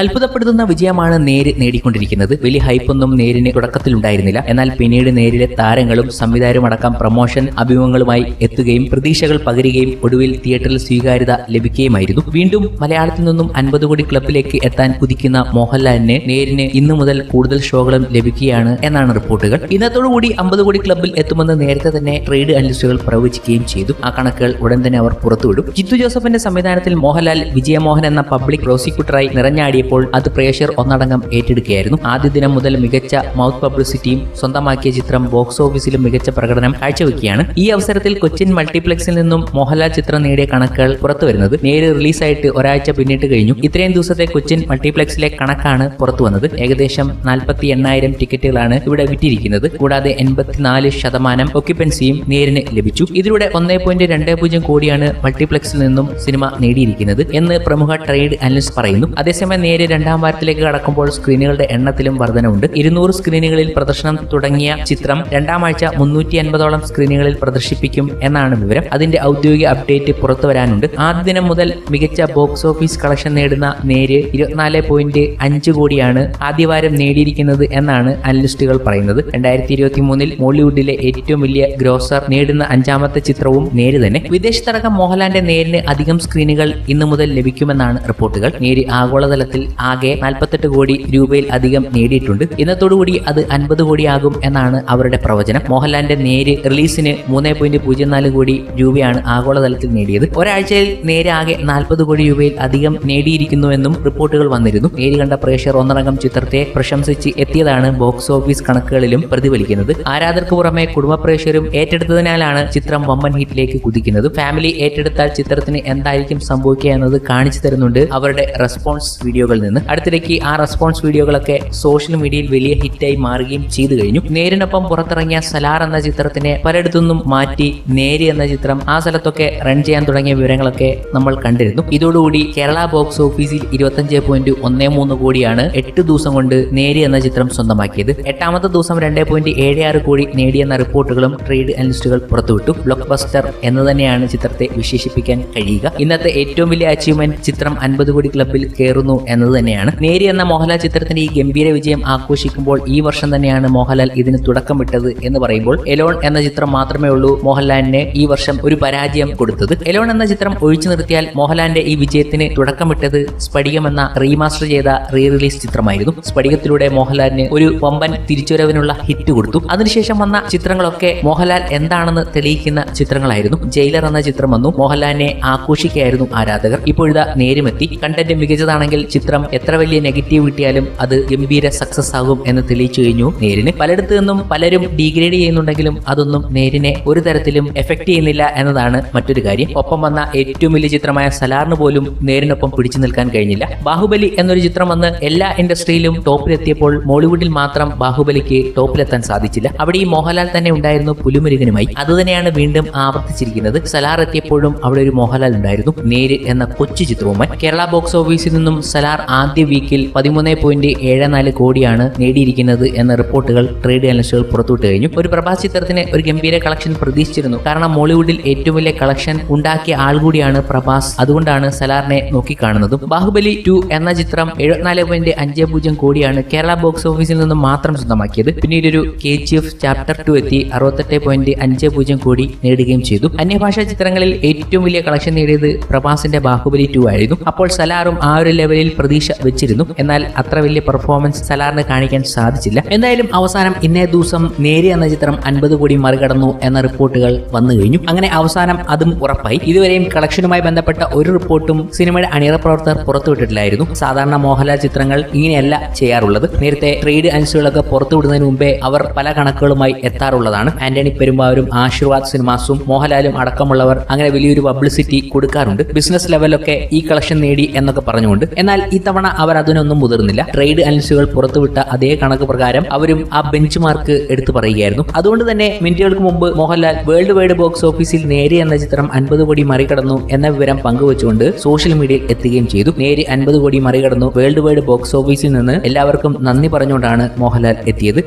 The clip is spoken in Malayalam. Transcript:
അത്ഭുതപ്പെടുത്തുന്ന വിജയമാണ് നേര് നേടിക്കൊണ്ടിരിക്കുന്നത്. വലിയ ഹൈപ്പൊന്നും നേരിന് തുടക്കത്തിൽ ഉണ്ടായിരുന്നില്ല. എന്നാൽ പിന്നീട് നേരിലെ താരങ്ങളും സംവിധായകരും അടക്കം പ്രൊമോഷൻ അഭിമുഖങ്ങളുമായി എത്തുകയും പ്രതീക്ഷകൾ പകരുകയും ഒടുവിൽ തിയേറ്ററിൽ സ്വീകാര്യത ലഭിക്കുകയുമായിരുന്നു. വീണ്ടും മലയാളത്തിൽ നിന്നും അൻപത് കോടി ക്ലബിലേക്ക് എത്താൻ കുതിക്കുന്ന മോഹൻലാലിന് നേരിന് ഇന്നു മുതൽ കൂടുതൽ ഷോകളും ലഭിക്കുകയാണ് എന്നാണ് റിപ്പോർട്ടുകൾ. ഇന്നത്തോടുകൂടി അമ്പത് കോടി ക്ലബിൽ എത്തുമെന്ന് നേരത്തെ തന്നെ ട്രേഡ് അനലിസ്റ്റുകൾ പ്രവചിക്കുകയും ചെയ്തു. ആ കണക്കുകൾ ഉടൻ തന്നെ അവർ പുറത്തുവിടും. ജിത്തു ജോസഫിന്റെ സംവിധാനത്തിൽ മോഹൻലാൽ വിജയമോഹൻ എന്ന പബ്ലിക് പ്രോസിക്യൂട്ടറായി നിറഞ്ഞാടിയപ്പോൾ അത് പ്രേക്ഷർ ഒന്നടങ്കം ഏറ്റെടുക്കുകയായിരുന്നു. ആദ്യ ദിനം മുതൽ മികച്ച മൗത്ത് പബ്ലിസിറ്റിയും സ്വന്തമാക്കിയ ചിത്രം ബോക്സ് ഓഫീസിലും മികച്ച പ്രകടനം കാഴ്ചവെക്കുകയാണ്. ഈ അവസരത്തിൽ കൊച്ചിൻ മൾട്ടിപ്ലക്സിൽ നിന്നും മോഹൻലാൽ ചിത്രം നേടിയ കണക്കുകൾ പുറത്തു വരുന്നത് നേര് റിലീസായിട്ട് ഒരാഴ്ച പിന്നിട്ട് കഴിഞ്ഞു. ഇത്രയും ദിവസത്തെ കൊച്ചിൻ മൾട്ടിപ്ലക്സിലെ കണക്കാണ് പുറത്തു വന്നത്. ഏകദേശം നാൽപ്പത്തി എണ്ണായിരം ടിക്കറ്റുകളാണ് ഇവിടെ വിറ്റിരിക്കുന്നത്. കൂടാതെ എൺപത്തിനാല് ശതമാനം ഒക്യുപ്പൻസിയും നേരിന് ലഭിച്ചു. ഇതിലൂടെ ഒന്നേ പോയിന്റ് രണ്ട് പൂജ്യം കോടിയാണ് മൾട്ടിപ്ലക്സിൽ നിന്നും സിനിമ നേടിയിരിക്കുന്നത് എന്ന് പ്രമുഖ ട്രേഡ് അനലിസ്റ്റ് പറയുന്നു. അതേസമയം നേരെ രണ്ടാം വാരത്തിലേക്ക് കടക്കുമ്പോൾ സ്ക്രീനുകളുടെ എണ്ണത്തിലും വർധനവുണ്ട്. ഇരുന്നൂറ് സ്ക്രീനുകളിൽ പ്രദർശനം തുടങ്ങിയ ചിത്രം രണ്ടാം ആഴ്ച മുന്നൂറ്റി അൻപതോളം സ്ക്രീനുകളിൽ പ്രദർശിപ്പിക്കും എന്നാണ് വിവരം. അതിന്റെ ഔദ്യോഗിക അപ്ഡേറ്റ് പുറത്തു വരാനുണ്ട്. ആദ്യ ദിനം മുതൽ മികച്ച ബോക്സ് ഓഫീസ് കളക്ഷൻ നേടുന്ന നേര് ഇരുപത്തിനാല് പോയിന്റ് അഞ്ച് കോടിയാണ് ആദ്യവാരം നേടിയിരിക്കുന്നത് എന്നാണ് അനലിസ്റ്റുകൾ പറയുന്നത്. രണ്ടായിരത്തി ഇരുപത്തി മൂന്നിൽ മോളിവുഡിലെ ഏറ്റവും വലിയ ഗ്രോസർ നേടുന്ന അഞ്ചാമത്തെ ചിത്രവും നേര് തന്നെ. വിദേശത്തടക്കം മോഹൻലാലിന്റെ നേരിന് അധികം സ്ക്രീനുകൾ ഇന്നു മുതൽ ലഭിക്കുമെന്നാണ് റിപ്പോർട്ടുകൾ. നേര് ആഗോളതലത്തിൽ ആകെ നാൽപ്പത്തെട്ട് കോടി രൂപയിൽ അധികം നേടിയിട്ടുണ്ട്. ഇന്നത്തോടുകൂടി അത് അൻപത് കോടിയാകും എന്നാണ് അവരുടെ പ്രവചനം. മോഹൻലാലിന്റെ നേര് റിലീസിന് മൂന്ന് പോയിന്റ് പൂജ്യം നാല് കോടി രൂപയാണ് ആഗോളതലത്തിൽ നേടിയത്. ഒരാഴ്ചയിൽ നേരെ ആകെ നാൽപ്പത് കോടി രൂപയിൽ അധികം നേടിയിരിക്കുന്നുവെന്നും റിപ്പോർട്ടുകൾ വന്നിരുന്നു. നേര് കണ്ട പ്രേക്ഷകർ ഒന്നടങ്കം ചിത്രത്തെ പ്രശംസിച്ച് എത്തിയതാണ് ബോക്സ് ഓഫീസ് കണക്കുകളിലും പ്രതിഫലിക്കുന്നത്. ആരാധകർക്ക് പുറമെ കുടുംബ പ്രേക്ഷകരും ഏറ്റെടുത്തതിനാലാണ് ചിത്രം വമ്പൻ ഹിറ്റിലേക്ക് കുതിക്കുന്നത്. ഫാമിലി ഏറ്റെടുത്താൽ ചിത്രത്തിന് എന്തായിരിക്കും സംഭവിക്കുക എന്നത് കാണിച്ചു തരുന്നുണ്ട് അവരുടെ റെസ്പോൺസ് വീഡിയോകളിൽ നിന്ന്. അടുത്തിടയ്ക്ക് ആ റെസ്പോൺസ് വീഡിയോകളൊക്കെ സോഷ്യൽ മീഡിയയിൽ വലിയ ഹിറ്റായി മാറുകയും ചെയ്തു കഴിഞ്ഞു. നേരിനൊപ്പം പുറത്തിറങ്ങിയ സലാർ എന്ന ചിത്രത്തിനെ പലയിടത്തുനിന്നും മാറ്റി നേരി എന്ന ചിത്രം ആ സ്ഥലത്തൊക്കെ റൺ ചെയ്യാൻ തുടങ്ങിയ വിവരങ്ങളൊക്കെ നമ്മൾ കണ്ടിരുന്നു. ഇതോടുകൂടി കേരള ബോക്സ് ഓഫീസിൽ ഇരുപത്തഞ്ച് പോയിന്റ് ഒന്നേ മൂന്ന് കോടിയാണ് എട്ട് ദിവസം കൊണ്ട് നേരി എന്ന ചിത്രം സ്വന്തമാക്കിയത്. എട്ടാമത്തെ ദിവസം രണ്ടേ പോയിന്റ് ഏഴ് ആറ് കോടി നേടിയെന്ന റിപ്പോർട്ടുകളും ട്രേഡ് അനലിസ്റ്റുകൾ പുറത്തുവിട്ടു. ബ്ലോക്ക് ബസ്റ്റർ എന്ന് തന്നെയാണ് ചിത്രത്തെ വിശേഷിപ്പിക്കാൻ കഴിയുക. ഇന്നത്തെ ഏറ്റവും വലിയ അച്ചീവ്മെന്റ് ചിത്രം അൻപത് കോടി ക്ലബിൽ കയറുന്നു എന്നത് തന്നെയാണ്. നേരി എന്ന മോഹൻലാൽ ചിത്രത്തിന്റെ ഈ ഗംഭീര വിജയം ആഘോഷിക്കുമ്പോൾ ഈ വർഷം തന്നെയാണ് മോഹൻലാൽ ഇതിന് തുടക്കമിട്ടത് എന്ന് പറയുമ്പോൾ എലോൺ എന്ന ചിത്രം മാത്രമേ ഉള്ളൂ മോഹൻലാലിന് ഈ വർഷം ഒരു പരാജയം കൊടുത്തത്. എലോൺ എന്ന ചിത്രം ഒഴിച്ചു നിർത്തിയാൽ മോഹൻലാലിന്റെ ഈ വിജയത്തിന് തുടക്കം തുടക്കമിട്ടത് സ്പടികം എന്ന റീമാസ്റ്റർ ചെയ്ത റീ റിലീസ് ചിത്രമായിരുന്നു. സ്പടികത്തിലൂടെ മോഹൻലാലിന് ഒരു വമ്പൻ തിരിച്ചുവരവിനുള്ള ഹിറ്റ് കൊടുത്തു. അതിനുശേഷം വന്ന ചിത്രങ്ങളൊക്കെ മോഹൻലാൽ എന്താണെന്ന് തെളിയിക്കുന്ന ചിത്രങ്ങളായിരുന്നു. ജയിലർ എന്ന ചിത്രം വന്നു. മോഹൻലാലിനെ ആഘോഷിക്കുകയായിരുന്നു ആരാധകർ. ഇപ്പോഴിതാ നേരുമെത്തി. കണ്ടന്റ് മികച്ചതാണെങ്കിൽ ചിത്രം എത്ര വലിയ നെഗറ്റീവ് കിട്ടിയാലും അത് ഗംഭീര സക്സസ് ആകും എന്ന് തെളിയിച്ചു കഴിഞ്ഞു നേരിന്. പലയിടത്തു നിന്നും പലരും ഡീഗ്രേഡ് ചെയ്യുന്നുണ്ടെങ്കിലും അതൊന്നും നേരിനെ ഒരു തരത്തിലും എഫക്ട് ചെയ്യുന്നില്ല എന്നതാണ് മറ്റൊരു കാര്യം. ഒപ്പം വന്ന ഏറ്റവും വലിയ ചിത്രമായ സലാറിന് പോലും നേരിനൊപ്പം പിടിച്ചു നിൽക്കാൻ കഴിഞ്ഞില്ല. ബാഹുബലി എന്നൊരു ചിത്രം വന്ന് എല്ലാ ഇൻഡസ്ട്രിയിലും ടോപ്പിലെത്തിയപ്പോൾ മോളിവുഡിൽ മാത്രം ബാഹുബലിക്ക് ടോപ്പിലെത്താൻ സാധിച്ചില്ല. അവിടെ ഈ മോഹൻലാൽ തന്നെ ഉണ്ടായിരുന്നു പുലിമുരുകനുമായി. അതുതന്നെയാണ് വീണ്ടും ആവർത്തിച്ചിരിക്കുന്നത്. സലാർ എത്തിയപ്പോഴും അവിടെ ഒരു മോഹൻലാൽ ഉണ്ടായിരുന്നു. നേര് എന്ന കൊച്ചു ചിത്രവുമായി. കേരള ബോക്സ് ഓഫീസിൽ നിന്നും സലാർ ആദ്യ വീക്കിൽ പതിമൂന്ന് പോയിന്റ് ഏഴ് നാല് കോടിയാണ് നേടിയിരിക്കുന്നത് എന്ന റിപ്പോർട്ടുകൾ ട്രേഡ് അനലിസ്റ്റുകൾ പുറത്തുവിട്ട് കഴിഞ്ഞു. ഒരു പ്രഭാസ് ചിത്രത്തിന് ഒരു ഗംഭീര കളക്ഷൻ പ്രതീക്ഷിച്ചിരുന്നു. കാരണം മോളിവുഡിൽ ഏറ്റവും വലിയ കളക്ഷൻ ഉണ്ടാക്കിയ ആൾ കൂടിയാണ് പ്രഭാസ്. അതുകൊണ്ടാണ് സലാറിനെ നോക്കിക്കാണുന്നതും. ബാഹുബലി ടു എന്ന ചിത്രം എഴുപത്തിനാല് പോയിന്റ് അഞ്ച് പൂജ്യം കോടിയാണ് കേരള ബോക്സ് ഓഫീസിൽ നിന്ന് മാത്രം സ്വന്തമാക്കിയത്. പിന്നീട് ഒരു K G F chapter two എത്തി അറുപത്തെട്ട് പോയിന്റ് അഞ്ച് പൂജ്യം കോടി നേടുകയും ചെയ്തു. അന്യഭാഷാ ചിത്രങ്ങളിൽ ഏറ്റവും വലിയ കളക്ഷൻ നേടിയത് പ്രഭാസിന്റെ ബാഹുബലി ടു ആയിരുന്നു. അപ്പോൾ സലാറും ആ ഒരു ലെവലിൽ പ്രതീക്ഷ വെച്ചിരുന്നു. എന്നാൽ അത്ര വലിയ പെർഫോമൻസ് സലാറിന് കാണിക്കാൻ സാധിച്ചില്ല. എന്തായാലും അവസാനം ഇന്നേ ദിവസം നേരി എന്ന ചിത്രം അൻപത് കോടി മറികടന്നു എന്ന റിപ്പോർട്ടുകൾ വന്നു കഴിഞ്ഞു. അങ്ങനെ അവസാനം അതും ഉറപ്പായി. ഇതുവരെയും കളക്ഷനുമായി ബന്ധപ്പെട്ട ഒരു റിപ്പോർട്ടും സിനിമയുടെ അണിയറ പ്രവർത്തകർ പുറത്തുവിട്ടിട്ടില്ലായിരുന്നു. സാധാരണ മോഹൻലാൽ ചിത്രങ്ങൾ ഇങ്ങനെയല്ല ചെയ്യാറുള്ളത്. നേരത്തെ ട്രേഡ് അനുസരിച്ചുകളൊക്കെ പുറത്തുവിടുന്നതിന് മുമ്പേ അവർ പല കണക്കുകളുമായി എത്താറുള്ളതാണ്. ആന്റണി പെരുമ്പാവൂരും ആശീർവാദ് സിനിമാസും മോഹൻലാലും അടക്കമുള്ളവർ അങ്ങനെ വലിയൊരു പബ്ലിസിറ്റി കൊടുക്കാറുണ്ട്. ബിസിനസ് ലെവലൊക്കെ ഈ കളക്ഷൻ നേടി എന്നൊക്കെ പറഞ്ഞുകൊണ്ട്. എന്നാൽ ഇത്തവണ അവർ അതിനൊന്നും മുതിർന്നില്ല. ട്രേഡ് അനലിസ്റ്റുകൾ പുറത്തുവിട്ട അതേ കണക്ക് പ്രകാരം അവരും ആ ബെഞ്ച് മാർക്ക് എടുത്തു പറയുകയായിരുന്നു. അതുകൊണ്ട് തന്നെ മിനിറ്റുകൾക്ക് മുമ്പ് മോഹൻലാൽ വേൾഡ് വൈഡ് ബോക്സ് ഓഫീസിൽ നേരെ എന്ന ചിത്രം അൻപത് കോടി മറികടന്നു എന്ന വിവരം പങ്കുവച്ചുകൊണ്ട് സോഷ്യൽ മീഡിയയിൽ എത്തുകയും ചെയ്തു. നേരെ അൻപത് കോടി മറികടന്നു വേൾഡ് വൈഡ് ബോക്സ് ഓഫീസിൽ നിന്ന് എല്ലാവർക്കും നന്ദി പറഞ്ഞുകൊണ്ടാണ് മോഹൻലാൽ എത്തിയത്.